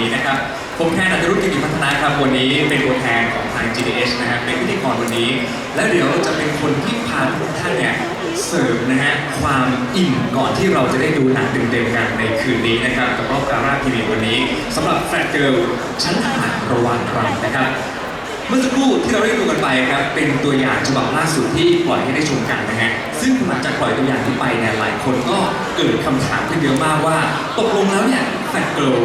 นี้นะครับ ผมแทนอัจรุกิติพัฒนาครับวันนี้เป็นตัวแทนของทาง GDH นะฮะเป็นพิธีกรวันนี้ และเดี๋ยวจะเป็นคนที่พาทุกท่านเนี่ยเสิร์ฟนะฮะความอิ่มก่อนที่เราจะได้ดูหนังเต็มๆกันในคืนนี้นะครับกับรอบการ่าทีวีวันนี้สำหรับแฟนเกิลชั้นหาระหว่างเรานะครับเมื่อสักครู่ที่เราได้ดูกันไปครับเป็นตัวอย่างฉบับล่าสุดที่ปล่อยให้ได้ชมกันนะฮะซึ่งหลังจากปล่อยตัวอย่างที่ไปเนี่ยหลายคนก็เกิดคำถามขึ้นเยอะมากว่า ตกลงแล้วเนี่ย แฟนเกิล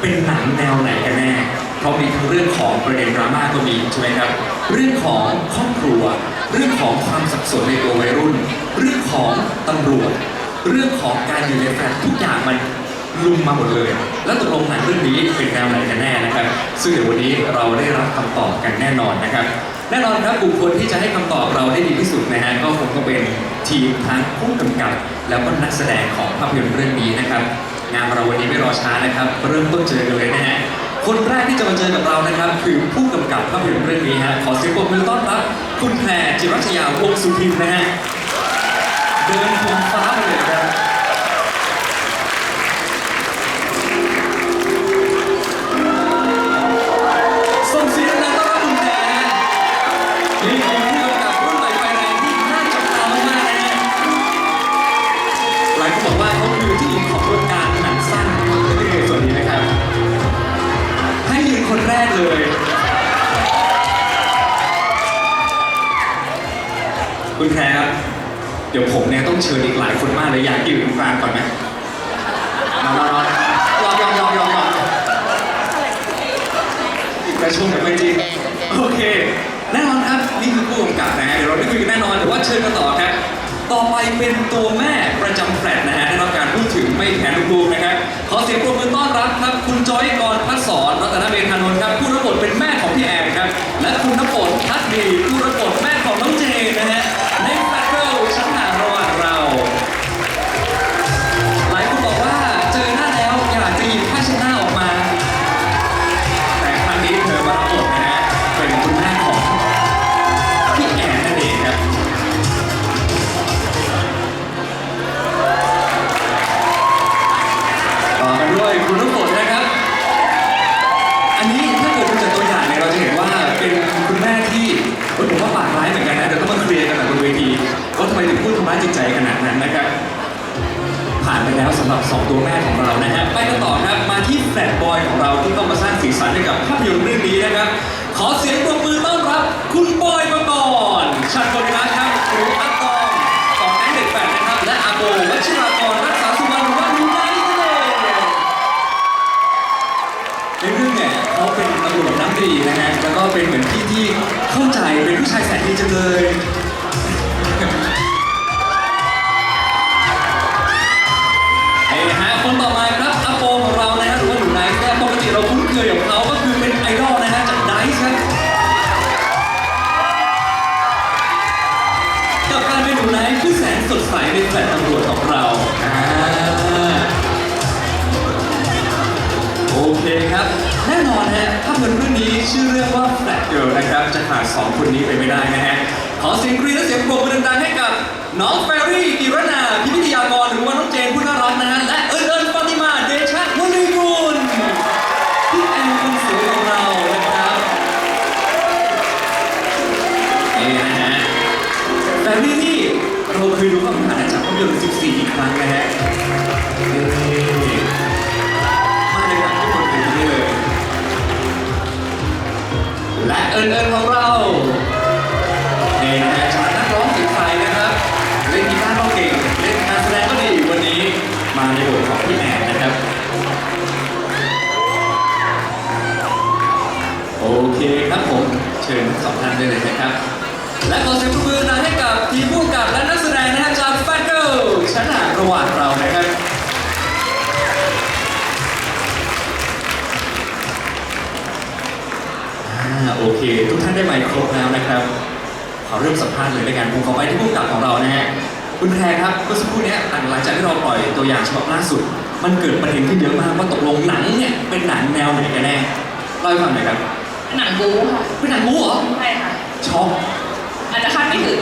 เป็นหนังแนวไหนกันแน่ เพราะมีทั้งเรื่องของประเด็นดราม่าก็มีใช่ไหมครับ เรื่องของครอบครัว เรื่องของความสับสนในตัววัยรุ่น เรื่องของตำรวจ เรื่องของการอยู่ในแฟลตทุกอย่างมันลุมมาหมดเลย แล้วตกลงหนังเรื่องนี้เป็นแนวไหนกันแน่นะครับ ซึ่งเดี๋ยววันนี้เราได้รับคำตอบกันแน่นอนนะครับ แน่นอนครับบุคคลที่จะให้คำตอบเราได้ดีที่สุดนะฮะก็คงต้องเป็นทีมทั้งผู้กำกับ แล้วก็นักแสดงของภาพยนตร์เรื่องนี้นะครับ งานเราวันนี้ไม่รอช้านะครับ เริ่มต้นเจอกันเลยนะฮะคนแรกที่จะมาเจอกับเรานะครับ คือผู้กำกับภาพยนตร์เรื่องนี้ฮะขอเสียงปรบมือต้อนรับ คุณแพรจิรัชยาวงศ์สุทินนะฮะเดินพงฟ้าไปเลยครับ แพรครับ เดี๋ยวผมเนี่ยต้องเชิญอีกหลายคนมากเลยอยากยืนตรงกลางก่อนไหมนอนอนยอมยอมยอมยอมยอมอีกระชุมกับไม่จริงโอเค แน่นอนครับ นี่คือผู้กำกับนะฮะเดี๋ยวเราได้คุยกันแน่นอนแต่ว่าเชิญกันต่อครับ ต่อไปเป็นตัวแม่ประจำแฟลตนะฮะได้รับการพูดถึงไม่แพ้ลูกๆนะครับ ขอเสียงปรบมือต้อนรับครับ คุณจอยกรพัฒสอนรัตนเบญธานนท์ครับผู้รับบทเป็นแม่ของพี่แอนครับ และคุณน้ำฝนพัฒนีผู้รับบทแม่ของน้องเจนนะฮะ ไปแล้วสำหรับสองตัวแม่ของเรานะฮะไปกันต่อครับมาที่แฟลตบอยของเราที่ต้องมาสร้างสีสันให้กับภาพยนตร์เรื่องนี้นะครับ ขอเสียงปรบมือต้อนรับ คุณบอยปกรณ์ชัดกริรัตน์ครับหรืออัตตองของแอนเด็กแฟลตนะครับและอาโบวัชิรากรรักษาสุวรรณว่านูไนท์นั่นเองในเรื่องเนี่ยเขาเป็นตำรวจน้ำดีนะฮะแล้วก็เป็นเหมือนพี่ที่เข้าใจเป็นผู้ชายแสนดีจังเลย ของคุณนี้ไปไม่ได้นะฮะ ขอเสียงกรี๊ดและเสียงปรบมือดังๆให้กับน้องแฟรี่กิรณา เคครับผม เชิญทั้งสองท่านได้เลยนะครับ และขอเสียงปรบมือดังให้กับทีมผู้กำกับและนักแสดงนะฮะจากแฟนเกิลชั้นหางระหว่างเรานะครับอ่าโอเค ทุกท่านได้ไมค์ครบแล้วนะครับขอเริ่มสัมภาษณ์เลยในการผมขอไปที่ผู้กำกับของเรานะฮะคุณแพรครับเมื่อสักครู่เนี้ยหลังจากที่เราปล่อยตัวอย่างฉบับล่าสุด มันเกิดประเด็นขึ้นเยอะมากว่าตกลงหนังเนี่ยเป็นหนังแนวไหนกันแน่เล่าให้ฟังหน่อยครับ หนังบู๊ค่ะเป็นหนังบู๊เหรอใช่ค่ะ ช็อกอาจจะคาดไม่ถึง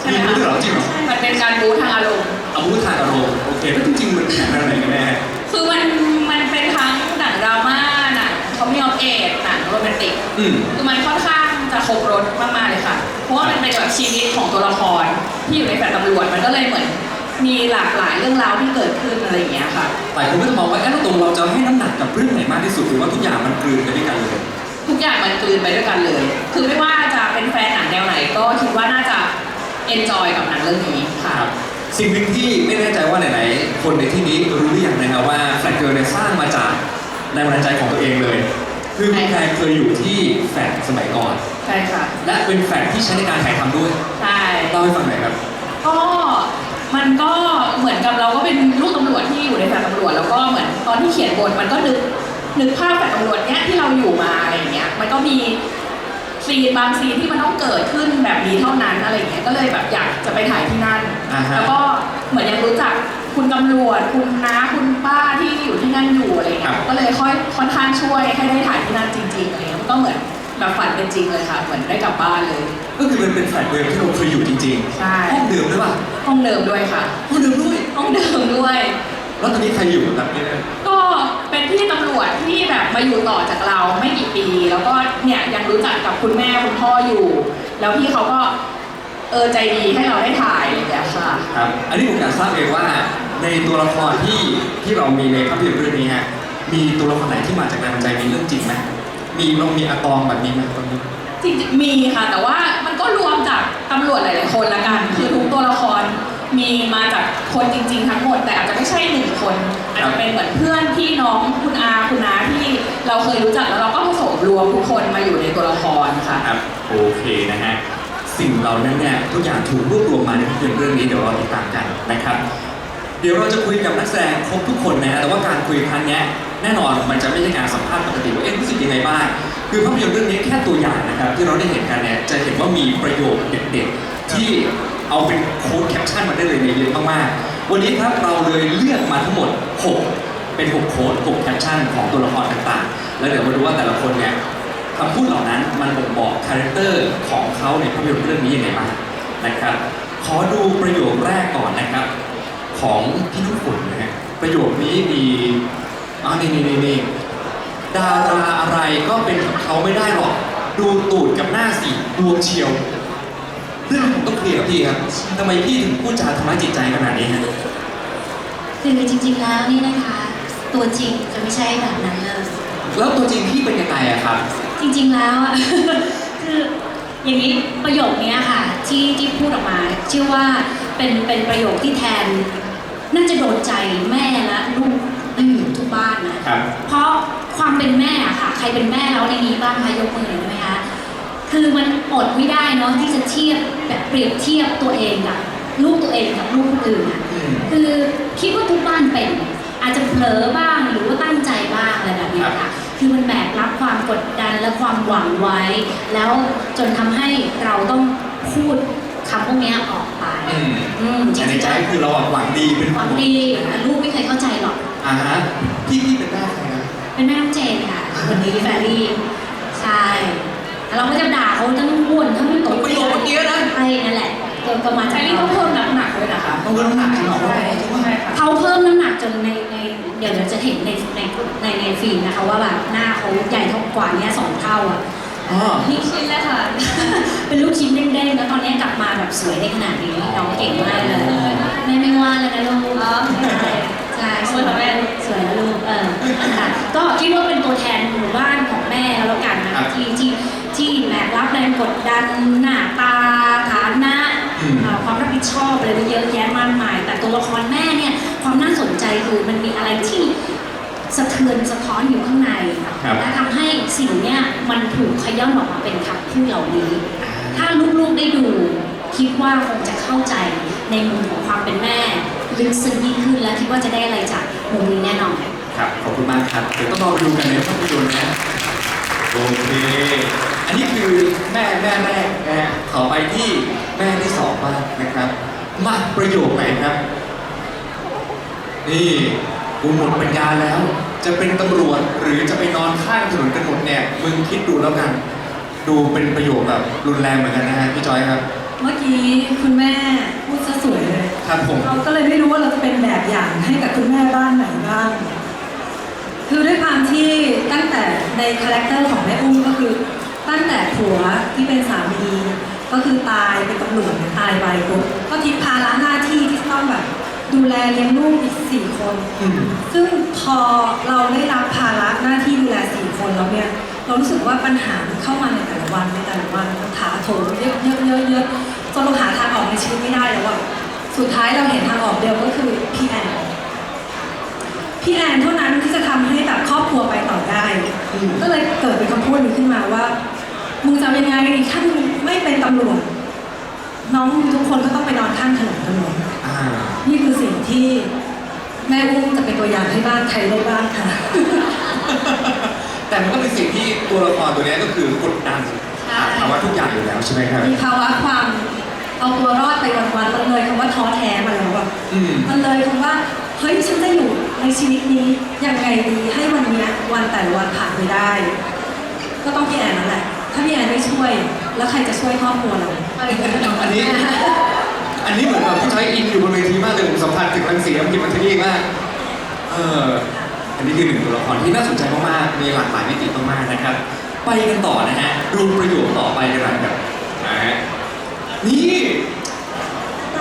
ใช่ไหมมีบู๊คะด้วยเหรอจริงเหรอมันเป็นการบู๊ทางอารมณ์เอาบู๊ทางอารมณ์โอเคแล้วจริงๆมันเป็นหนังแนวไหนกันแน่คือมันมันเป็นทั้งหนังดราม่าหนังอืม คือมันค่อนข้างจะครบรถมากๆเลยค่ะ เพราะว่ามันเป็นแบบชีวิตของตัวละครที่อยู่ในแฟลตตำรวจ มันก็เลยเหมือนมีหลากหลายเรื่องราวที่เกิดขึ้นอะไรอย่างเงี้ยค่ะ หลายคนก็จะมองว่าเอ๊ะแล้วตรงเราจะให้น้ำหนักกับเรื่องไหนมากที่สุดหรือว่าทุกอย่างมันกลืนกันด้วยกันเลย ทุกอย่างมันกลืนไปด้วยกันเลย คือไม่ว่าจะเป็นแฟนหนังแนวไหนก็คิดว่าน่าจะเอนจอยกับหนังเรื่องนี้ค่ะครับสิ่งหนึ่งที่ไม่แน่ใจว่าไหนๆคนในที่นี้รู้หรือยังนะครับว่าแฟลตเกิร์ลเนี่ยสร้างมาจากแรงบันดาลใจของตัวเองเลย คือคุณแพรเคยอยู่ที่แฟลตสมัยก่อน ใช่ค่ะ และเป็นแฟลตที่ใช้ในการถ่ายทำด้วยใช่เล่าให้ฟังหน่อยครับ ก็มันก็เหมือนกับเราก็เป็นลูกตำรวจที่อยู่ในแฟลตตำรวจแล้วก็เหมือนตอนที่เขียนบทมันก็นึก นึกภาพแฟลตตำรวจเนี้ยที่เราอยู่มาอะไรอย่างเงี้ย มันก็มีซีนบางซีนที่มันต้องเกิดขึ้นแบบนี้เท่านั้นอะไรอย่างเงี้ยก็เลยแบบอยากจะไปถ่ายที่นั่น อ่าฮะ แล้วก็เหมือนยังรู้จักคุณตำรวจคุณน้าคุณป้าที่อยู่ที่นั่นอยู่อะไรอย่างเงี้ยก็เลยค่อยค่อนข้างช่วยให้ได้ถ่ายที่นั่นจริงๆอะไรเงี้ยก็เหมือนแบบฝันเป็นจริงเลยค่ะ เหมือนได้กลับบ้านเลยก็คือมันเป็นแฟลตเดิมที่เราเคยอยู่จริงใช่ๆห้องเดิมด้วยป่ะห้องเดิมด้วยค่ะห้องเดิมด้วยห้องเดิมด้วย แล้วตอนนี้ใครอยู่แบบนี้เนี่ยก็ เป็นพี่ตำรวจที่แบบมาอยู่ต่อจากเราไม่กี่ปี แล้วก็เนี่ยยังรู้จักกับคุณแม่คุณพ่ออยู่ แล้วพี่เขาก็เออใจดีให้เราได้ถ่ายอะไรอย่างเงี้ยค่ะ ครับ อันนี้ผมอยากทราบเองว่าในตัวละครที่ที่เรามีในภาพยนตร์เรื่องนี้ฮะ มีตัวละครไหนที่มาจากแรงบันดาลใจมีเรื่องจริงไหมมีเรามีอะตอมแบบนี้ไหมตอนนี้ จริงๆมีค่ะ แต่ว่ามันก็รวมจากตำรวจหลายๆคนละกัน คือทุกตัวละคร มีมาจากคนจริง ๆ ทั้งหมด แต่อาจจะไม่ใช่หนึ่งคนอาจจะเป็นเหมือนเพื่อนพี่น้องคุณอาคุณน้าที่เราเคยรู้จักแล้วเราก็ผสมรวมทุกคนมาอยู่ในตัวละครค่ะ ครับโอเคนะฮะสิ่งเหล่านั้นเนี่ยทุกอย่างถูกรวบรวมมาในภาพยนตร์เรื่องนี้เดี๋ยวเราติดตามกันนะครับ เดี๋ยวเราจะคุยกับนักแสดงครบทุกคนนะฮะแต่ว่าการคุยครั้งนี้แน่นอนมันจะไม่ใช่การสัมภาษณ์ปกติว่าเอ๊ะรู้สึกยังไงบ้างคือภาพยนตร์เรื่องนี้แค่ตัวอย่างนะครับที่เราได้เห็นกันเนี่ยจะเห็นว่ามีประโยคเด็ดๆที่ เอาเป็นโค้ดแคปชั่นมาได้เลยเนี่ยเยอะมากๆ วันนี้ครับเราเลยเลือกมาทั้งหมด 6 เป็น 6 โค้ด6แคปชั่นของตัวละครต่างๆ แล้วเดี๋ยวมาดูว่าแต่ละคนเนี่ยคำพูดเหล่านั้นมันบ่งบอกคาแรคเตอร์ของเขาในภาพยนตร์เรื่องนี้ยังไงบ้างนะครับ ขอดูประโยคแรกก่อนนะครับ ของพี่น้ำฝนนะฮะประโยคนี้มีอ่านี่นี่นี่นี่ดาราอะไรก็เป็นกับเขาไม่ได้หรอก ดูตูดกับหน้าสีดวงเชียว ต้องเคลียร์กับพี่ครับทำไมพี่ถึงพูดจาทำร้ายจิตใจขนาดนี้ฮะคือจริงๆแล้วนี่นะคะ ตัวจริงจะไม่ใช่แบบนั้นเลยแล้วตัวจริงพี่เป็นยังไงอะครับ จริงๆแล้วอะคืออย่างนี้ประโยคเนี้ยค่ะที่ที่พูดออกมาเชื่อว่าเป็นเป็นประโยคที่แทน น่าจะโดนใจแม่และลูกอืมทุกบ้านนะครับเพราะความเป็นแม่อะค่ะ ใครเป็นแม่แล้วในนี้บ้างคะยกมือหน่อยได้ไหมคะ คือมันอดไม่ได้เนาะที่จะเทียบแบบเปรียบเทียบตัวเองกับลูกตัวเองกับลูกคนอื่นอะอืมคือคิดว่าทุกบ้านเป็น อาจจะเผลอบ้างหรือว่าตั้งใจบ้างอะไรแบบเนี้ยค่ะ คือมันแบกรับความกดดันและความหวังไว้ แล้วจนทำให้เราต้องพูดคำพวกเนี้ยออกไปอืมอืมจแต่ในริงๆใจแล้วคือเราอะหวังดีเป็นหวังดีแต่ลูกไม่เคยเข้าใจหรอก อ่าฮะพี่พี่เป็นแม่ใครนะ เป็นแม่น้องเจนค่ะ คนนี้แฟรี่ ใช่แล้ว เราก็จะด่าเขาทั้งอ้วนทั้งตกประโยคเมื่อกี้นะ ใช่นั่นแหละก็ก็มาใช้จากนี่เขาต้องเพิ่มน้ำหนักด้วยนะคะต้องเพิ่มน้ำหนักจริงเหรอใช่ใช่ค่ะเขาเพิ่มน้ำหนักจนในในเดี๋ยวเราจะเห็นในในในในฟิล์มนะคะว่าแบบหน้าเขาใหญ่เท่ากว่านี้สองเท่าอะ อ๋อ นี่ชิ้นเลยค่ะ เป็นลูกชิ้นเด้งๆ แล้วตอนนี้กลับมาแบบสวยได้ขนาดนี้น้องเก่งมากเลยแม่ไม่ว่าเลยนะลูกใช่สวยแม่สวยนะลูกเออค่ะก็คิดว่าเป็นตัวแทนหมู่บ้านของแม่แล้วกัน นะที่ที่ที่แบกรับแรงกดดันหน้าตาฐานะอืมเอ่อความรับผิดชอบอะไรก็เยอะแยะมากมาย แต่ตัวละครแม่เนี่ยความน่าสนใจคือมันมีอะไรที่สะเทือนสะท้อนอยู่ข้างในครับและทำให้สิ่งเนี้ยมันถูกขย้อนออกมาเป็นคำพูดเหล่านี้ ถ้าลูกๆได้ดูคิดว่าคงจะเข้าใจในมุมของความเป็นแม่ลึกซึ้งยิ่งขึ้นและคิดว่าจะได้อะไรจากมุมนี้แน่นอนครับขอบคุณมากครับเดี๋ยวต้องรอไปดูกันในภาพยนตร์นะ โอเค อันนี้คือแม่แม่แรกนะฮะขอไปที่แม่ที่สองบ้างนะครับ มาประโยคไหนครับ นี่กูหมดปัญญาแล้ว จะเป็นตำรวจหรือจะไปนอนข้างถนนกันหมดเนี่ยมึงคิดดูแล้วกัน ดูเป็นประโยคแบบรุนแรงเหมือนกันนะฮะพี่จอยครับ เมื่อกี้คุณแม่พูดซะสวยเลยครับผม เราก็เลยไม่รู้ว่าเราจะเป็นแบบอย่างให้กับคุณแม่บ้านไหนบ้าง คือด้วยความที่ตั้งแต่ในคาแรคเตอร์ของแม่อุ้มก็คือตั้งแต่ผัวที่เป็นสามีก็คือตายเป็นตำรวจเนี่ยตายไปปุ๊บก็ทิ้งภาระหน้าที่ที่ต้องแบบดูแลเลี้ยงลูกอีกสี่คนอืมซึ่งพอเราได้รับภาระหน้าที่ดูแลสี่คนแล้วเนี่ยเรารู้สึกว่าปัญหามันเข้ามาในแต่ละวันในแต่ละวันมันถาโถมเยอะเยอะเยอะเยอะจนเราหาทางออกในชีวิตไม่ได้แล้วอะสุดท้ายเราเห็นทางออกเดียวก็คือพี่แอน พี่แอนเท่านั้นที่จะทำให้แบบครอบครัวไปต่อได้ ก็เลยเกิดเป็นคำพูดนี้ขึ้นมาว่ามึงจะเอายังไงถ้ามึงไม่เป็นตำรวจน้องมึงทุกคนก็ต้องไปนอนข้างถนนกันหมดอ่านี่คือสิ่งที่แม่อุ้มจะเป็นตัวอย่างให้บ้านใครได้บ้างค่ะ แต่มันก็เป็นสิ่งที่ตัวละครตัวเนี้ยก็คือกดดันใช่ภาวะทุกอย่างอยู่แล้วใช่ไหมครับมีภาวะความเอาตัวรอดไปวันๆมันเลยคำว่าท้อแท้มาแล้วอะอืมมันเลยคำว่า เฮ้ยฉันจะอยู่ในชีวิตนี้ยังไงดีให้วันเนี้ยวันแต่วันผ่านไปได้ ก็ต้องพี่แอนนั่นแหละถ้าพี่แอนไม่ช่วย แล้วใครจะช่วยครอบครัวเราอันนี้ อันนี้เหมือนแบบผู้ใช้อินอยู่บนเวทีมากเลยผมสัมผัสถึงรังสีน้ำกินมันที่นี่มากเอออันนี้คือหนึ่งตัวละครที่น่าสนใจมากๆมีหลากหลายมิติมากๆนะครับ ไปกันต่อนะฮะดูประโยคต่อไปกันหน่อยครับนะฮะนี่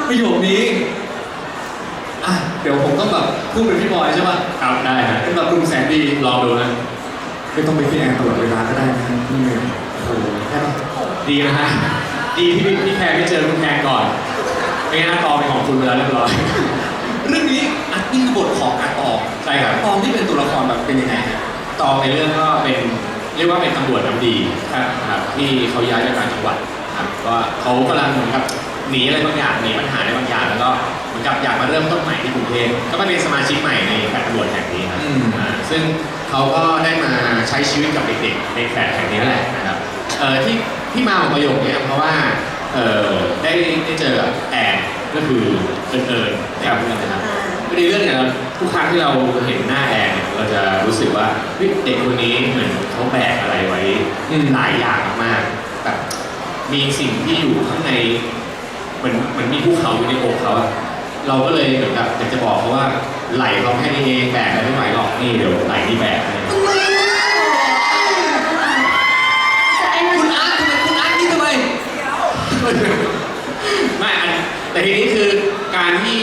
ประโยคนี้ เดี๋ยวผมต้องแบบพูดเป็นพี่บอยใช่ป่ะครับได้ฮะเป็นแบบกลุ่มแสนดีลองดูนะไม่ต้องไปพี่แอนตลอดเวลาก็ได้นะนี่เลยโอ้โหแค่นั้นดีนะฮะดีที่พี่พี่แพรไม่เจอคุณแพรก่อนไม่งั้นอาตอเป็นของคุณไปแล้วเรียบร้อย เรื่องนี้อัดนี่คือบทของอาตองใช่ครับ อาตองที่เป็นตัวละครแบบเป็นยังไงฮะตองในเรื่องก็เป็นเรียกว่าเป็นตำรวจน้ำดีครับครับที่เขาย้ายจากต่างจังหวัดครับก็เขากำลังเหมือนกับ หนีอะไรบางอย่างหนีปัญหาอะไรบางอย่างแล้วก็เหมือนกับอยากมาเริ่มต้นใหม่ที่กรุงเทพก็มาเป็นสมาชิกใหม่ในแฟลตตำรวจแห่งนี้ครับอืม อ่าซึ่งเขาก็ได้มาใช้ชีวิตกับเด็กๆในแฟลตแห่งนี้แหละนะครับเอ่อที่ที่มาของประโยคเนี้เพราะว่าเอ่อได้ได้เจอกับแอนก็คือเอิญเอิญในเรื่องนะครับในเรื่องเนี่ยเราทุกครั้งที่เราเห็นหน้าแอนเนี่ยเราจะรู้สึกว่าเฮ้ยเด็กคนนี้เหมือนเขาแบกอะไรไว้อืม หลายอย่างมากๆแบบมีสิ่งที่อยู่ข้างใน เหมือนเหมือนมีภูเขาอยู่ในอกเขาอะเราก็เลยเหมือนกับอยากจะบอกเขาว่าไหลเขาแค่นี้เองแบกอะไรไม่ไหวหรอกนี่เดี๋ยวไหลนี่แบกอะไรอย่างเงี้ยคุณอาร์ตทำไมคุณอาร์ตนี่ทำไมไม่อันแต่ทีนี้คือการที่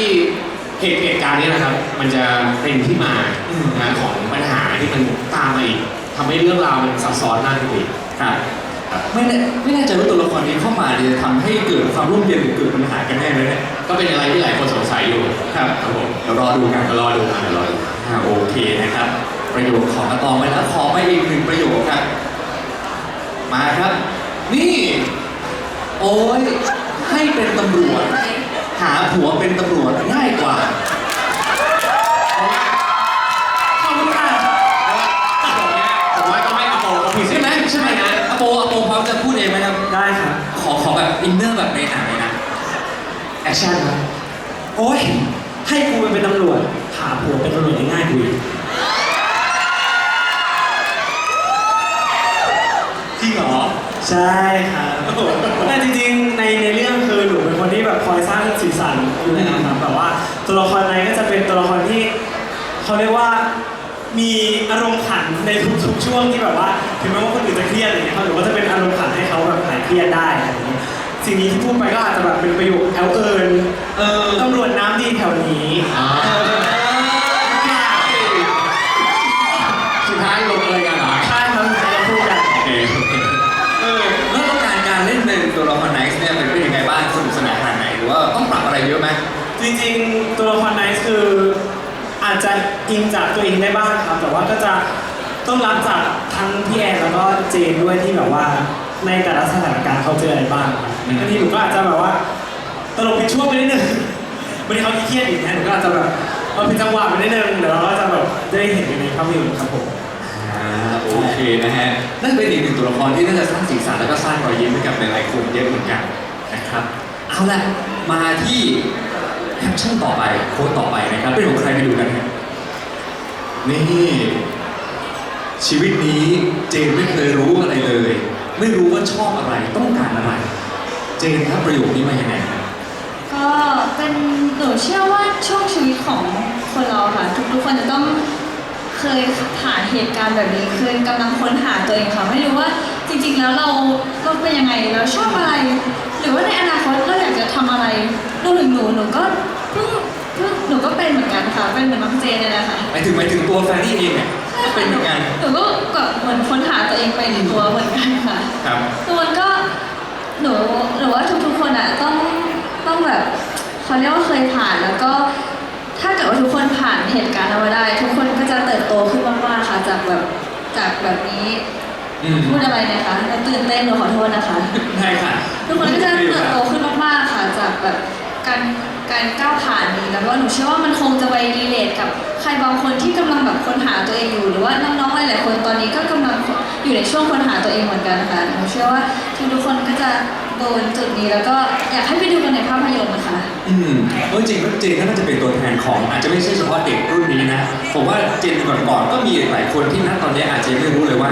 เหตุเหตุการณ์นี้นะครับ มันจะเป็นที่มาอืมนะของปัญหาที่มันตามมาอีกทำให้เรื่องราวมันซับซ้อนมากขึ้นอีกครับครับ ไม่แน่ไม่แน่ใจว่าตัวละครนี้เข้ามาเนี่ยจะทำให้เกิดความร่วมเย็นหรือเกิดปัญหากันแน่เลยเนี่ยก็เป็นอะไรที่หลายคนสงสัยอยู่ครับครับผมเดี๋ยวรอดูกันมารอดูกันเดี๋ยวรอดูอ่าโอเคนะครับ ประโยคของอาตองไปแล้วขอไปอีกหนึ่งประโยคครับ มาครับ นี่ โอ้ยให้เป็นตำรวจ หาผัวเป็นตำรวจง่ายกว่า ขอบคุณค่ะ ผมว่าต้องให้อโปเขาพิเศ ใช่ ษ ไหมใช่ไหมนะอโปอโปพร้อมจะพูดเองไหมครับ ได้ค่ะ ข อินเนอร์แบบในหนังเลยนะแอคชั่นครับโอ้ยให้กูไปเป็นตำรวจหาผัวเป็นตำรวจง่ายๆกูอีกจริงเหรอ ใช่ครับแต่จริงๆในในเรื่องคือหนูเป็นคนที่แบบคอยสร้างสีสันอยู่แล้นครับแบบว่าตัวละครในก็จะเป็นตัวละครที่เขาเรียกว่ามีอารมณ์ขันในทุกๆช่วงที่แบบว่าถึงแม้ว่าคนอื่นจะเครียดอย่างเงี้ยเขาหรือว่าจะเป็นอารมณ์ขันให้เขาแบบหายเครียดได้อะไรอย่างเงี้ย สิ่งนี้ที่พูดไปก็อาจจะแบบเป็นประโยคแอลเอิญเออตำรวจน้ำดีแถวนี้อ่าสุดท้ายลงเลยกันเหรอใช่ครับจะพูดกัน โอเคโอเคเออแล้วต้องการการเล่นเป็นตัวละครไนซ์เนี่ยเป็นยังไงบ้างสนุกสนานขนาดไหนหรือว่าต้องปรับอะไรเยอะไหม จริงๆ ตัวละครไนซ์คืออาจจะอิงจากตัวเองได้บ้างครับ แต่ว่าก็จะต้องรับจากทั้งพี่แอนแล้วก็เจนด้วยที่แบบว่า ในแต่ละสถานการณ์เขาเจออะไรบ้างครับอืมบางทีหนูก็อาจจะแบบว่าตลกเป็นช่วงไปนิดนึงบางทีเขาเครียดอยู่นะหนูก็อาจจะแบบเอาเป็นจังหวะไปนิดนึงเดี๋ยวเราก็จะแบบได้เห็นอยู่ในภาพยนตร์ครับผมอ่าโอเคนะฮะนั่นเป็นอีกหนึ่งตัวละครที่น่าจะสร้างสีสันแล้วก็สร้างรอยยิ้มให้กับหลายๆคนเยอะเหมือนกันนะครับเอาละมาที่แคปชั่นต่อไปโค้ดต่อไปนะครับเป็นของใครไปดูกันครับนี่ชีวิตนี้เจนไม่เคยรู้อะไรเลย ไม่รู้ว่าชอบอะไรต้องการอะไร เจนครับประโยคนี้มาอย่างไงครับ ก็เป็นหนูเชื่อว่าช่วงชีวิตของคนเราค่ะ ทุกๆคนจะต้องเคยผ่านเหตุการณ์แบบนี้เคยกำลังค้นหาตัวเองค่ะ ไม่รู้ว่าจริงๆแล้วเราเราเป็นยังไงเราชอบอะไร หรือว่าในอนาคตเราอยากจะทำอะไรรวมถึงหนูหนูก็เพิ่งเพิ่งหนูก็เป็นเหมือนกันค่ะเป็นเหมือนน้องเจนเลยนะคะ หมายถึงหมายถึงตัวแฟนนี่เองเนี่ยก็ เป็นเหมือนกันหนูก็แบบเหมือนค้นหาตัวเองไปในตัวเหมือนกันค่ะครับคือมันก็หนูหรือว่าทุกๆคนอะต้องต้องแบบเขาเรียกว่าเคยผ่านแล้วก็ถ้าเกิดว่าทุกคนผ่านเหตุการณ์นั้นมาได้ ทุกคนก็จะเติบโตขึ้นมากๆค่ะจากแบบจากแบบนี้อืมพูดอะไรนะคะแล้วตื่นเต้นหนูขอโทษนะคะได้ค่ะทุกคนก็จะเติบโตขึ้นมากๆค่ะจากแบบการ การก้าวผ่านนี้แล้วก็หนูเชื่อว่ามันคงจะไปรีเลทกับใครบางคนที่กำลังแบบค้นหาตัวเองอยู่ หรือว่าน้องๆหลายๆคนตอนนี้ก็กำลังอยู่ในช่วงค้นหาตัวเองเหมือนกันค่ะหนูเชื่อว่าทุกคนก็จะโดนจุดนี้แล้วก็อยากให้ไปดูกันในภาพยนตร์นะคะ อืมเพราะจริงๆก็เจนก็น่าจะเป็นตัวแทนของอาจจะไม่ใช่เฉพาะเด็กรุ่นนี้นะ ผมว่าเจนก่อนๆก็มีหลายคนที่ณตอนนี้อาจจะไม่รู้เลยว่า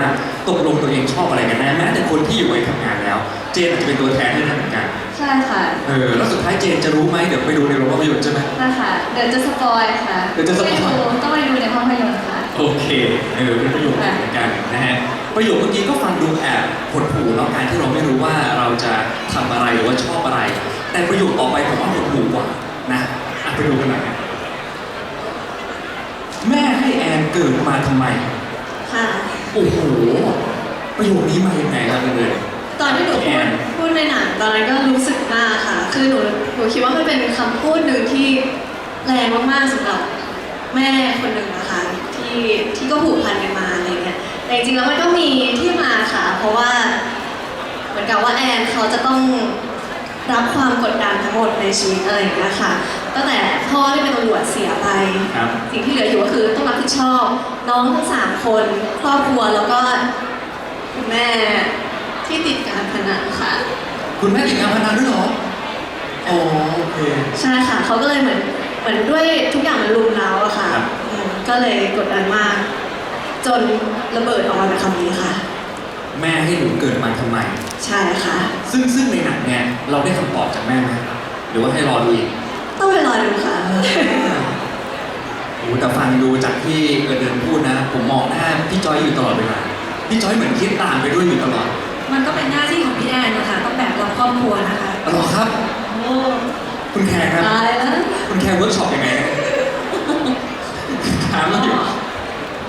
ตกลงตัวเองชอบอะไรกันแน่แม้แต่คนที่อยู่วัยทำงานแล้ว เจนอาจจะเป็นตัวแทนที่นั่นเหมือนกัน ช่ค่ะเออแล้วสุดท้ายเจนจะรู้ไหมเดี๋ยวไปดูในโรงภาพยนตร์ใช่ไหมนะคะเดี๋ยวจะสปอยค่ะเดี๋ยวจะสปอย ไม่ดูต้องไปดูในภาพยนตร์ค่ะ โอเคเออเป็นประโยคเหมือนกันนะฮะประโยคเมื่อกี้ก็ฟังดูแอบหดหู่เนาะการที่เราไม่รู้ว่าเราจะทำอะไรหรือว่าชอบอะไร แต่ประโยคต่อไปผมว่าหดหู่กว่านะอะไปดูกันหน่อยนะแม่ให้แอนเกิดมาทำไม ค่ะ โอ้โห ประโยคนี้มายังไงครับเพื่อน ตอนที่หนูแอพูดน พูดในหนังตอนนั้นก็รู้สึกมากค่ะ คือหนูหนูคิดว่ามันเป็นคำพูดหนึ่งที่แรงมากๆสำหรับแม่คนหนึ่งนะคะที่ที่ก็ผูกพันกันมาอะไรเงี้ยแต่จริงๆแล้วมันก็มีที่มาค่ะ เพราะว่า เหมือนกับว่าแอนเขาจะต้องรับความกดดันทั้งหมดในชีวิตอะไรอย่างเงี้ยค่ะตั้งแต่พ่อที่เป็นตำรวจเสียไป ครับ สิ่งที่เหลืออยู่ก็คือต้องรับผิดชอบ น้องทั้งสามคนครอบครัวแล้วก็คุณแม่ ที่ติดการพนันค่ะ คุณแม่ติดการพนันด้วยเหรออ๋อโอเค ใช่ค่ะเขาก็เลยเหมือนเหมือนด้วยทุกอย่างมันรุมเร้าอะค่ะครับ อืมก็เลยกดดันมาก จนระเบิดออกมาเป็นคำนี้ค่ะ แม่ให้หนูเกิดมาทำไม ใช่ค่ะ ซึ่งซึ่งในหนังเนี่ยเราได้คำตอบจากแม่ไหมหรือว่าให้รอดูอีกต้องไปรอดูค่ะ โอ้โหแต่ฟังดูจากที่เออเดินพูดนะ ผมมองหน้าพี่จอยอยู่ตลอดเวลาพี่จอยเหมือนคิดตามไปด้วยอยู่ตลอด มันก็เป็นหน้าที่ของพี่แอนนะคะต้องแบกรับครอบครัวนะคะอ๋อเหรอครับ โอ้คุณแคร์ครับ ตายแล้ว คุณแคร์เวิร์กช็อปยังไงครับถามมาอยู่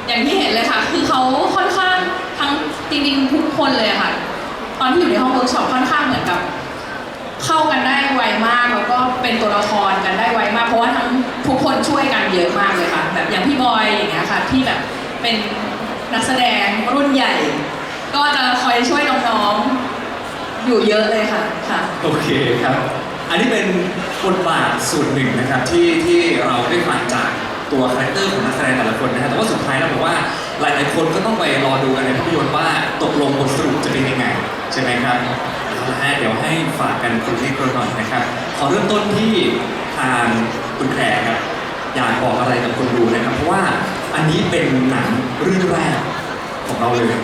อย่างที่เห็นเลยค่ะ คือเขาค่อนข้างทั้งจริงๆทุกคนเลยอะค่ะ ตอนที่อยู่ในห้องเวิร์กช็อปค่อนข้างเหมือนกับ เข้ากันได้ไวมากแล้วก็เป็นตัวละครกันได้ไวมากเพราะว่าทั้งทุกคนช่วยกันเยอะมากเลยค่ะ แบบอย่างพี่บอยอย่างเงี้ยค่ะ ที่แบบเป็นนักแสดงรุ่นใหญ่ ก็จะคอยช่วยน้องๆ อยู่เยอะเลยค่ะค่ะ โอเคครับ อันนี้เป็นบทบาทส่วนหนึ่งนะครับที่ที่เราได้ฟังจากตัวคาแรคเตอร์ของนักแสดงแต่ละคนนะฮะแต่ว่าสุดท้ายแล้วผมว่าหลายๆคนก็ต้องไปรอดูกันในภาพยนตร์ว่าตกลงบทสรุปจะเป็นยังไง ใช่ไหมครับเอาละฮะเดี๋ยวให้ฝากกันคุณที่กรหน่อยนะครับ ขอเริ่มต้นที่ทางคุณแขกครับอยากบอกอะไรกับคนดูนะครับ เพราะว่าอันนี้เป็นหนังเรื่องแรกของเราเลย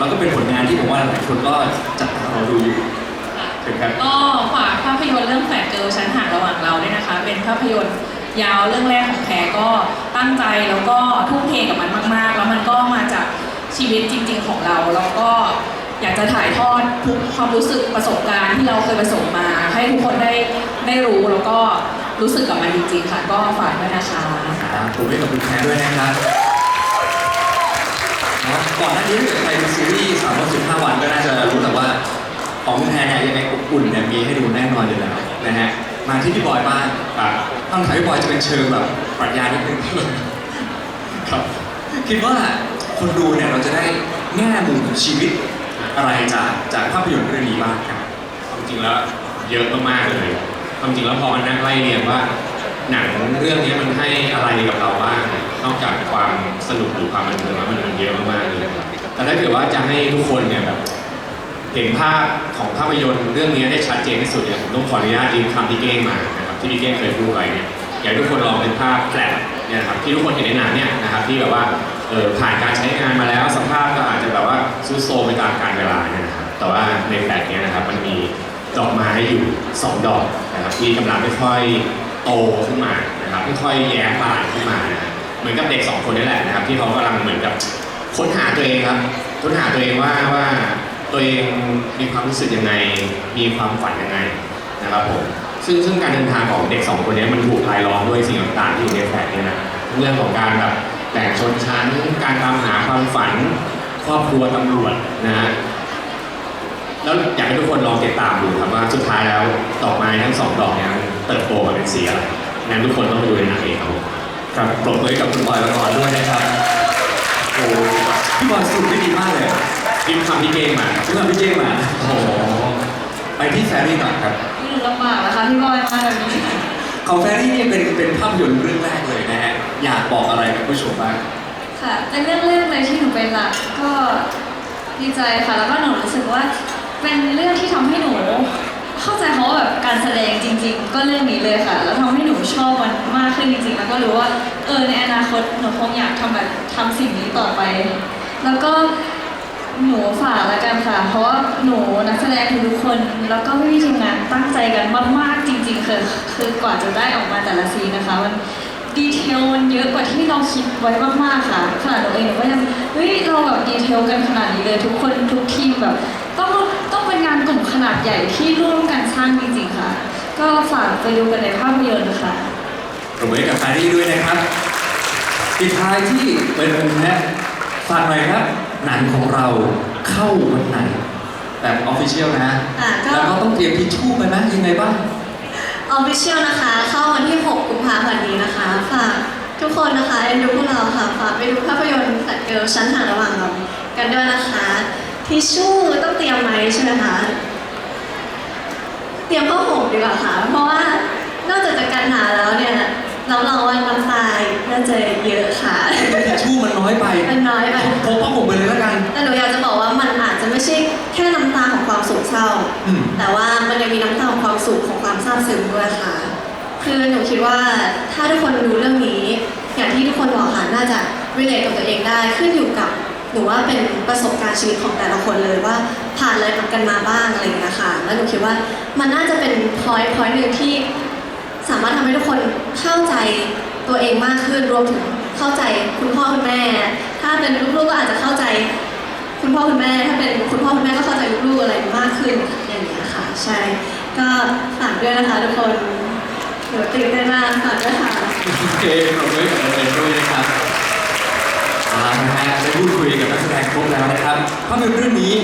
แล้วก็เป็นผลงานที่ผมว่าหลายคนก็จับตารอดูอยู่เชิญครับก็ฝากภาพยนตร์เรื่องแฝดเกิลชั้นห่างระหว่างเราด้วยนะคะ เป็นภาพยนตร์ยาวเรื่องแรกของแพรก็ตั้งใจแล้วก็ทุ่มเทกับมันมาก ๆ แล้วมันก็มาจากชีวิตจริง ๆ ของเรา แล้วก็อยากจะถ่ายทอดทุกความรู้สึกประสบการณ์ที่เราเคยประสบมา ให้ทุกคนได้ได้รู้แล้วก็รู้สึกกับมันจริงๆค่ะ ก็ฝากด้วยนะคะ ครับผมให้กับคุณแคร์ด้วยนะครับ นะก่อนหน้านี้ถ้าเกิดใครดูซีรีส์365วันก็น่าจะรู้แต่ว่า ของคุณแคร์เนี่ยยังไงอบอุ่นเนี่ยมีให้ดูแน่นอนอยู่แล้วนะฮะมาที่พี่บอยบ้างครับคำถามพี่บอยจะเป็นเชิงแบบปรัชญานิดนึงครับคิดว่าคนดูเนี่ยเราจะได้แง่มุมของชีวิตอะไรจากจากภาพยนตร์เรื่องนี้บ้างครับความจริงแล้วเยอะมากๆเลยความจริงแล้วพอมันนั่งไล่เรียงว่า หนังเรื่องนี้มันให้อะไรกับเราบ้าง นอกจากความสนุกหรือความบันเทิงแล้วมันมันเยอะมากๆเลยแต่ถ้าเกิดว่าจะให้ทุกคนเนี่ยแบบเห็นภาพของภาพยนตร์เรื่องนี้ได้ชัดเจนที่สุดเนี่ยผมต้องขออนุญาตยืมคำที่เก้งมานะครับที่พี่เก้งเคยพูดไว้เนี่ยอยากให้ทุกคนลองเป็นภาพแฟลชเนี่ยครับที่ทุกคนเห็นในหนังเนี่ยนะครับที่แบบว่าเออผ่านการใช้งานมาแล้วสภาพก็อาจจะแบบว่าซุดโซมไปตามกาลเวลาเนี่ยนะครับแต่ว่าในแฟลชเนี่ยนะครับมันมีดอกไม้อยู่สองดอกนะครับที่กำลังค่อยๆโตขึ้นมานะครับค่อยๆแย้มบานขึ้นมานะครับ เหมือนกับเด็กสองคนนี่แหละนะครับที่เขากำลังเหมือนกับค้นหาตัวเองครับค้นหาตัวเองว่าว่าตัวเองมีความรู้สึกยังไง มีความฝันยังไงนะครับผมซึ่งซึ่งการเดินทางของเด็กสองคนนี้มันถูกพายล้อมด้วยสิ่งต่างๆที่อยู่ในแฟลชเนี่ยนะเรื่องของการแบบแบ่งชนชั้น การตามหาความฝันครอบครัวตำรวจนะฮะแล้วอยากให้ทุกคนลองติดตามดูครับว่าสุดท้ายแล้วดอกไม้ทั้งสองดอกเนี้มันเติบโตมาเป็นสีอะไรงั้นทุกคนต้องไปดูในหนังเองครับผม ครับปรบมือให้กับคุณบอยประกรณ์ด้วยนะครับโอ้พี่บอยสรุปได้ดีมากเลยพิมพ์คำพี่เก้งมาทุกคนพี่เจ้มาโอ้โหไปที่แฟรี่หน่อยครับหนูลำบากนะคะพี่บอยมาแบบนี้ของแฟรี่เนี่ยเป็นเป็นภาพยนตร์เรื่องแรกเลยนะฮะอยากบอกอะไรกับผู้ชมบ้างค่ะเป็นเรื่องแรกเลยที่หนูเป็นหลักก็ดีใจค่ะแล้วก็หนูรู้สึกว่าเป็นเรื่องที่ทำให้หนู เข้าใจเขาว่าแบบการแสดงจริง ๆ ก็เรื่องนี้เลยค่ะ แล้วทำให้หนูชอบมันมากขึ้นจริงๆ แล้วก็รู้ว่าเออในอนาคตหนูคงอยากทำแบบทำสิ่งนี้ต่อไป แล้วก็หนูฝากแล้วกันค่ะ เพราะว่าหนูนักแสดงทุกคน แล้วก็พี่ๆทีมงานตั้งใจกันมากๆจริง ๆ คือคือกว่าจะได้ออกมาแต่ละซีนนะคะมัน ดีเทลมันเยอะกว่าที่เราคิดไว้มากๆค่ะขนาดเราเองก็ยังเฮ้ยเราแบบดีเทลกันขนาดนี้เลยทุกคนทุกทีมแบบ ต้องต้องเป็นงานกลุ่มขนาดใหญ่ที่ร่วมกันสร้างจริงๆค่ะ ก็ฝากไปดูกันในภาพยนตร์นะคะปรบมือให้กับแฟรี่ด้วยนะครับปิดท้ายที่เป็นนะฝากหน่อยครับ หนังของเราเข้าวันไหนแบบออฟฟิเชียลนะอะก็แล้วก็ต้องเตรียมทิชชู่ไปไหมยังไงบ้าง ออฟฟิเชียลนะคะ เข้าวันที่ 6 กุมภาพันธ์นี้นะคะ ฝากทุกคนนะคะเอ็นดูพวกเราค่ะ ฝากไปดูภาพยนตร์สัตว์เกิร์ลชั้นห่างระหว่างเรากันด้วยนะคะทิชชู่ต้องเตรียมไหมใช่ไหมคะ เตรียมผ้าห่มดีกว่าค่ะ เพราะว่านอกจากจะกันหนาวแล้วเนี่ยรับรองว่าน้ำตาน่าจะเยอะค่ะทิชชู่มันน้อยไปมันน้อยไปพกผ้าห่มไปเลยแล้วกัน แต่หนูอยากจะบอกว่ามันอาจจะไม่ใช่แค่น้ำตาของความโศกเศร้าอืมแต่ว่ามันยังมีน้ำามซาบซึ้งด้วยค่ะ คือหนูคิดว่าถ้าทุกคนดูเรื่องนี้ อย่างที่ทุกคนบอกค่ะน่าจะ relate กับตัวเองได้ขึ้นอยู่กับหนูว่าเป็นประสบการณ์ชีวิตของแต่ละคนเลยว่าผ่านอะไรกันมาบ้างอะไรอย่างเงี้ยค่ะแล้วหนูคิดว่ามันน่าจะเป็น point point หนึ่งที่สามารถทำให้ทุกคนเข้าใจตัวเองมากขึ้นรวมถึงเข้าใจคุณพ่อคุณแม่ ถ้าเป็นลูกๆก็อาจจะเข้าใจ คุณพ่อคุณแม่ถ้าเป็นคุณพ่อคุณแม่ก็เข้าใจลูกๆอะไรมากขึ้นอย่างนี้ยค่ะ ใช่ ก็ฝากด้วยนะคะทุกคนเดี๋ยวตื่นเต้นมากฝากด้วยค่ะโอเคปรบมือให้กับเอ็นด้วยนะครับเอาละนะฮะได้พูดคุยกับนักแสดงครบแล้วนะครับภาพยนตร์เรื่องนี้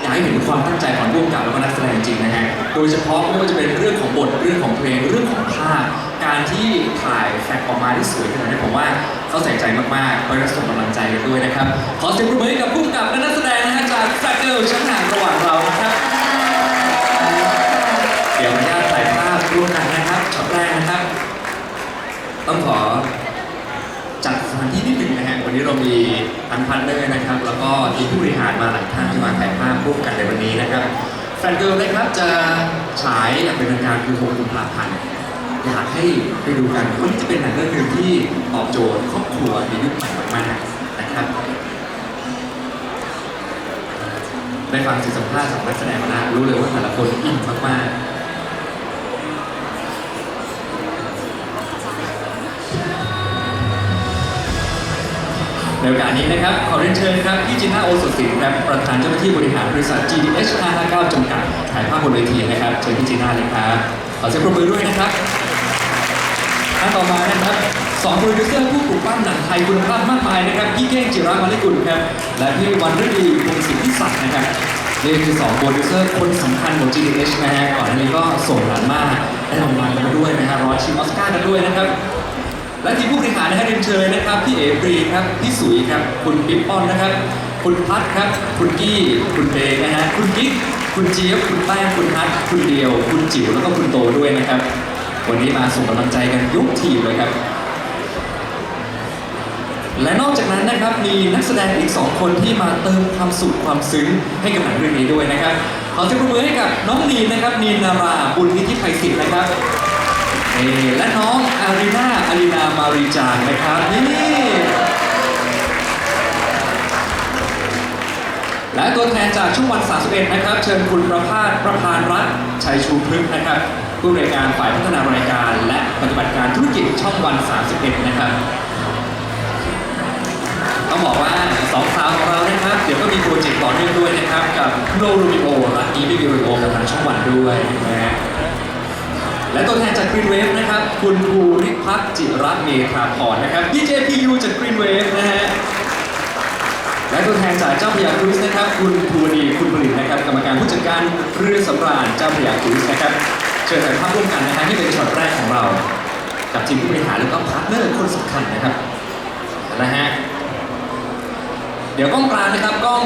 อยากให้เห็นความตั้งใจของผู้กำกับแล้วก็นักแสดงจริงนะฮะโดยเฉพาะไม่ว่าจะเป็นเรื่องของบทเรื่องของเพลงเรื่องของภาพการที่ถ่ายแฟกออกมาได้สวยขนาดนี้ผมว่าเขาใส่ใจมากๆเพราะฉะนั้นส่งกำลังใจกันด้วยนะครับขอเสียงปรบมือให้กับผู้กำกับและนักแสดงนะฮะจากแฟกเกิลชั้นห่างระหว่างเรานะครับ เดี๋ยวขออนุญาตถ่ายภาพร่วมกันนะครับช็อตแรกนะครับ ต้องขอจัดสถานที่นิดหนึ่งนะฮะวันนี้เรามีทั้งพันเนอร์นะครับ แล้วก็ทีมผู้บริหารมาหลายท่านที่มาถ่ายภาพร่วมกันในวันนี้นะครับแฟนเกิร์ลนะครับจะฉายอย่างเป็นทางการคือ6กุมภาพันธ์อยากให้ไปดูกันเพรานี่จะเป็นหนังเรื่องหนึ่งที่ตอบโจทย์ครอบครัวในยุคใหม่มากๆนะครับได้ฟังเสียงสัมภาษณ์จากนักแสดงมาแล้วรู้เลยว่าแต่ละคนอินมากๆ โอกาสนี้นะครับ ขอเรียนเชิญครับพี่จิน่าโอสุสินครับประธานเจ้าหน้าที่บริหารบริษัท GDH 559จำกัดถ่ายภาพบนเวทีนะครับเชิญพี่จีน่าเลยครับขอเสียงปรบมือด้วยนะครับท่านต่อมานะครับสองโปรดิวเซอร์ผู้ปลูกปั้นหนังไทยคุณภาพมากมายนะครับพี่เก้งจิรามาลิกุลครับและพี่วันฤดีพงศิษฐ์พิศักดิ์นะครับนี่คือสองโปรดิวเซอร์คนสำคัญของ GDH นะฮะก่อนหน้านี้ก็ส่งหลานมากได้รางวัลมาด้วยนะฮะรอชิงออสการ์กันด้วยนะครับ และทีมผู้บริหารนะฮะเรียนเชิญนะครับพี่เอ๋ปรีครับพี่สุยครับคุณปิ๊ปปอนนะครับ คุณพัดครับคุณกี้คุณเบนะฮะคุณกิ๊กคุณเจี๊ยบคุณแป้งคุณฮัทคุณเดียว คุณจิ๋วแล้วก็คุณโตด้วยนะครับ วันนี้มาส่งกำลังใจกันยกทีมเลยครับและนอกจากนั้นนะครับมีนักแสดงอีก 2 คนที่มาเติมความสุขความซึ้งให้กับหนังเรื่องนี้ด้วยนะครับขอเสียงปรบมือให้กับน้องนีนนะครับนีนนาราบุญนิธิไพศิษฐ์นะครับ นี่และน้องอารีนาอารีนามารีจางนะครับนี่และตัวแทนจากช่องวัน 31 นะครับ เชิญคุณประภาสประพานรัตชัยชูพฤกษ์นะครับผู้อำนวยการฝ่ายพัฒนารายการ และปฏิบัติการธุรกิจช่องวัน 31 นะครับต้องบอกว่าสองสาวของเรานะครับ เดี๋ยวก็มีโปรเจกต์ต่อเนื่องด้วยนะครับ กับโนรูมิโอรักนี้ไม่มีรูมิโอกับทางช่องวันด้วยนะฮะ และตัวแทนจาก Green Wave นะครับ คุณภูริพัฒน์จิรัตน์เมธาพรนะครับ DJPU จาก Green Wave นะฮะและตัวแทนจากเจ้าพยาครูซนะครับ คุณภูวดีคุณผลิตนะครับ กรรมการผู้จัดการเรือสำราญเจ้าพยาครูซนะครับเชิญถ่ายภาพร่วมกันนะฮะนี่เป็นช็อตแรกของเรา กับทีมผู้บริหารแล้วก็พาร์ทเนอร์คนสำคัญนะครับนะฮะเดี๋ยวกล้องกลางนะครับกล้อง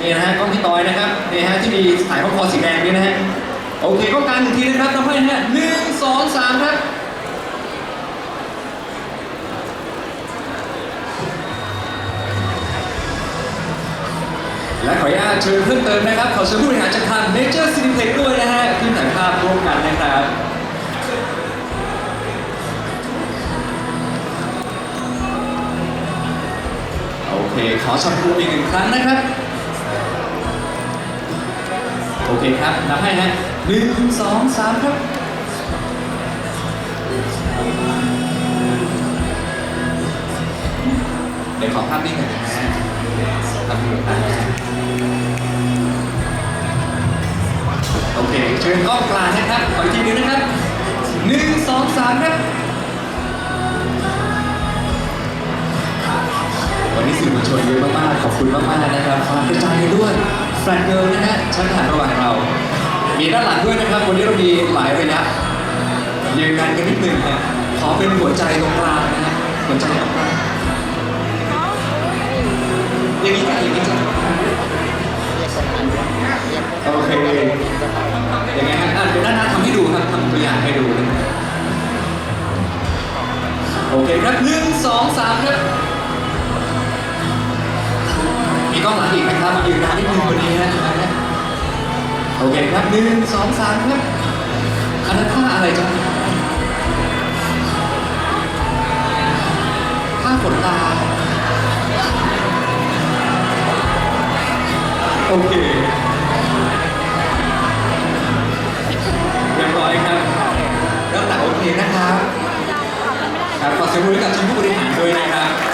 นี่นะฮะกล้องพี่ต้อยนะครับนี่ฮะที่มีสายข้อคอสีแดงนี่นะฮะ โอเคกล้องกางหนึ่งทีนะครับทำให้นะฮะหนึ่งสองสามครับและขออนุญาตเชิญเพิ่มเติมนะครับ ขอเชิญผู้บริหารจากทาง Nature Cineplex ด้วยนะฮะขึ้นถ่ายภาพร่วมกันนะครับโอเค ขอชัมพูอีกหนึ่งครั้งนะครับ โอเคครับนับให้ฮะ หนึ่งสองสามครับเดี๋ยวขอภาพนี้ก่อนนะฮะภาพนี้ก่อนนะฮะโอเคเชิญกล้องกลางนะครับขออีกทีนึงนะครับหนึ่งสองสามครับวันนี้สื่อมวลชนเยอะมากๆขอบคุณมากๆนะครับฝากกระจายด้วยแฟลตเกิร์ลนะฮะชั้นฐานระหว่างเรา มีด้านหลังด้วยนะครับ วันนี้เรามีหลายระยะยืนกันกันนิดหนึ่งนะขอเป็นหัวใจตรงกลางนะฮะหัวใจตรงกลางอย่างนี้ก็อย่างนี้จ้ะโอเคอย่างไงฮะอะเดี๋ยวด้านหน้าทำให้ดูครับทำตัวอย่างให้ดูนะครับโอเคครับหนึ่งสองสามครับมีกล้องหลังอีกนะครับยืนนานนิดนึงวันนี้นะ โอเคครับหนึ่งสองสามครับอันนั้นท่าอะไรครับท่าขนตา โอเคเรียบร้อยครับแล้วแต่โอเคนะครับขอเสียงปรบมือกับทีมผู้บริหารด้วยนะครับ